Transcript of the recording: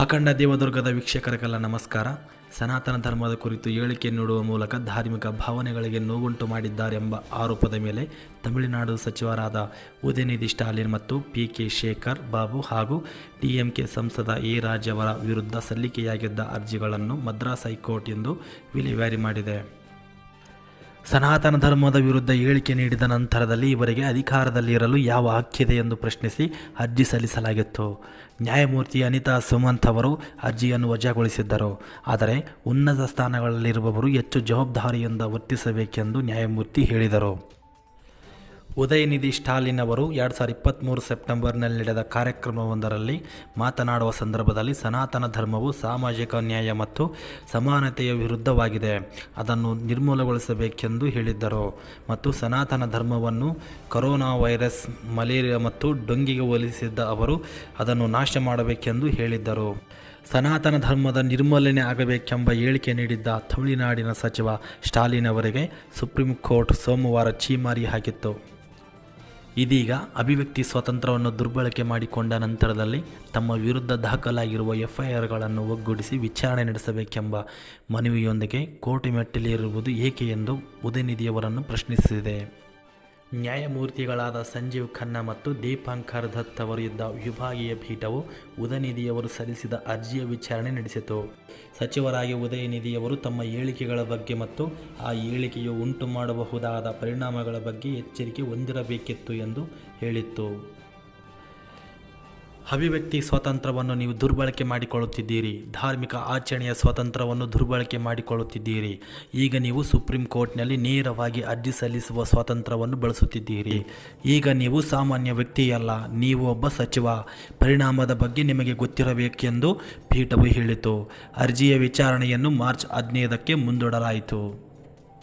ಅಖಂಡ ದೇವದುರ್ಗದ ವೀಕ್ಷಕರಿಗೆಲ್ಲ ನಮಸ್ಕಾರ. ಸನಾತನ ಧರ್ಮದ ಕುರಿತು ಹೇಳಿಕೆ ನೀಡುವ ಮೂಲಕ ಧಾರ್ಮಿಕ ಭಾವನೆಗಳಿಗೆ ನೋವುಂಟು ಮಾಡಿದ್ದಾರೆಂಬ ಆರೋಪದ ಮೇಲೆ ತಮಿಳುನಾಡು ಸಚಿವರಾದ ಉದಯನಿಧಿ ಸ್ಟಾಲಿನ್ ಮತ್ತು ಪಿ ಕೆ ಶೇಖರ್ ಬಾಬು ಹಾಗೂ ಡಿಎಂಕೆ ಸಂಸದ ಎ ರಾಜವರ ವಿರುದ್ಧ ಸಲ್ಲಿಕೆಯಾಗಿದ್ದ ಅರ್ಜಿಗಳನ್ನು ಮದ್ರಾಸ್ ಹೈಕೋರ್ಟ್ ಎಂದು ವಿಲೇವಾರಿ ಮಾಡಿದೆ. ಸನಾತನ ಧರ್ಮದ ವಿರುದ್ಧ ಹೇಳಿಕೆ ನೀಡಿದ ನಂತರದಲ್ಲಿ ಇವರಿಗೆ ಅಧಿಕಾರದಲ್ಲಿರಲು ಯಾವ ಹಕ್ಕಿದೆ ಎಂದು ಪ್ರಶ್ನಿಸಿ ಅರ್ಜಿ ಸಲ್ಲಿಸಲಾಗಿತ್ತು. ನ್ಯಾಯಮೂರ್ತಿ ಅನಿತಾ ಸುಮಂತ್ ಅವರು ಅರ್ಜಿಯನ್ನು ವಜಾಗೊಳಿಸಿದ್ದರು. ಆದರೆ ಉನ್ನತ ಸ್ಥಾನಗಳಲ್ಲಿರುವವರು ಹೆಚ್ಚು ಜವಾಬ್ದಾರಿಯಿಂದ ವರ್ತಿಸಬೇಕೆಂದು ನ್ಯಾಯಮೂರ್ತಿ ಹೇಳಿದರು. ಉದಯನಿಧಿ ಸ್ಟಾಲಿನ್ ಅವರು ಎರಡು ಸಾವಿರದ ಇಪ್ಪತ್ತ್ಮೂರು ಸೆಪ್ಟೆಂಬರ್ನಲ್ಲಿ ನಡೆದ ಕಾರ್ಯಕ್ರಮವೊಂದರಲ್ಲಿ ಮಾತನಾಡುವ ಸಂದರ್ಭದಲ್ಲಿ ಸನಾತನ ಧರ್ಮವು ಸಾಮಾಜಿಕ ನ್ಯಾಯ ಮತ್ತು ಸಮಾನತೆಯ ವಿರುದ್ಧವಾಗಿದೆ. ಅದನ್ನು ನಿರ್ಮೂಲಗೊಳಿಸಬೇಕೆಂದು ಹೇಳಿದ್ದರು. ಮತ್ತು ಸನಾತನ ಧರ್ಮವನ್ನು ಕೊರೋನಾ ವೈರಸ್, ಮಲೇರಿಯಾ ಮತ್ತು ಡೊಂಗಿಗೆ ಹೋಲಿಸಿದ್ದ ಅವರು ಅದನ್ನು ನಾಶ ಮಾಡಬೇಕೆಂದು ಹೇಳಿದ್ದರು. ಸನಾತನ ಧರ್ಮದ ನಿರ್ಮೂಲನೆ ಆಗಬೇಕೆಂಬ ಹೇಳಿಕೆ ನೀಡಿದ್ದ ತಮಿಳುನಾಡಿನ ಸಚಿವ ಸ್ಟಾಲಿನ್ ಅವರಿಗೆ ಸುಪ್ರೀಂ ಕೋರ್ಟ್ ಸೋಮವಾರ ಛೀಮಾರಿ ಹಾಕಿತ್ತು. ಇದೀಗ ಅಭಿವ್ಯಕ್ತಿ ಸ್ವಾತಂತ್ರ್ಯವನ್ನು ದುರ್ಬಳಕೆ ಮಾಡಿಕೊಂಡ ನಂತರದಲ್ಲಿ ತಮ್ಮ ವಿರುದ್ಧ ದಾಖಲಾಗಿರುವ ಎಫ್ಐಆರ್ಗಳನ್ನು ಒಗ್ಗೂಡಿಸಿ ವಿಚಾರಣೆ ನಡೆಸಬೇಕೆಂಬ ಮನವಿಯೊಂದಿಗೆ ಕೋರ್ಟ್ ಮೆಟ್ಟಿಲೇರುವುದು ಏಕೆ ಎಂದು ಉದಯನಿಧಿಯವರನ್ನು ಪ್ರಶ್ನಿಸಿದೆ. ನ್ಯಾಯಮೂರ್ತಿಗಳಾದ ಸಂಜೀವ್ ಖನ್ನಾ ಮತ್ತು ದೀಪಾಂಕರ್ ದತ್ ಅವರಿದ್ದ ವಿಭಾಗೀಯ ಪೀಠವು ಉದಯನಿಧಿಯವರು ಸಲ್ಲಿಸಿದ ಅರ್ಜಿಯ ವಿಚಾರಣೆ ನಡೆಸಿತು. ಸಚಿವರಾಗಿ ಉದಯನಿಧಿಯವರು ತಮ್ಮ ಹೇಳಿಕೆಗಳ ಬಗ್ಗೆ ಮತ್ತು ಆ ಹೇಳಿಕೆಯು ಉಂಟು ಮಾಡಬಹುದಾದ ಪರಿಣಾಮಗಳ ಬಗ್ಗೆ ಎಚ್ಚರಿಕೆ ಹೊಂದಿರಬೇಕಿತ್ತು ಎಂದು ಹೇಳಿತ್ತು. ಅಭಿವ್ಯಕ್ತಿ ಸ್ವಾತಂತ್ರ್ಯವನ್ನು ನೀವು ದುರ್ಬಳಕೆ ಮಾಡಿಕೊಳ್ಳುತ್ತಿದ್ದೀರಿ. ಧಾರ್ಮಿಕ ಆಚರಣೆಯ ಸ್ವಾತಂತ್ರ್ಯವನ್ನು ದುರ್ಬಳಕೆ ಮಾಡಿಕೊಳ್ಳುತ್ತಿದ್ದೀರಿ. ಈಗ ನೀವು ಸುಪ್ರೀಂ ಕೋರ್ಟ್ನಲ್ಲಿ ನೇರವಾಗಿ ಅರ್ಜಿ ಸಲ್ಲಿಸುವ ಸ್ವಾತಂತ್ರ್ಯವನ್ನು ಬಳಸುತ್ತಿದ್ದೀರಿ. ಈಗ ನೀವು ಸಾಮಾನ್ಯ ವ್ಯಕ್ತಿಯಲ್ಲ, ನೀವು ಒಬ್ಬ ಸಚಿವ. ಪರಿಣಾಮದ ಬಗ್ಗೆ ನಿಮಗೆ ಗೊತ್ತಿರಬೇಕೆಂದು ಪೀಠವು ಹೇಳಿತು. ಅರ್ಜಿಯ ವಿಚಾರಣೆಯನ್ನು ಮಾರ್ಚ್ ಹದಿನೈದಕ್ಕೆ ಮುಂದೂಡಲಾಯಿತು.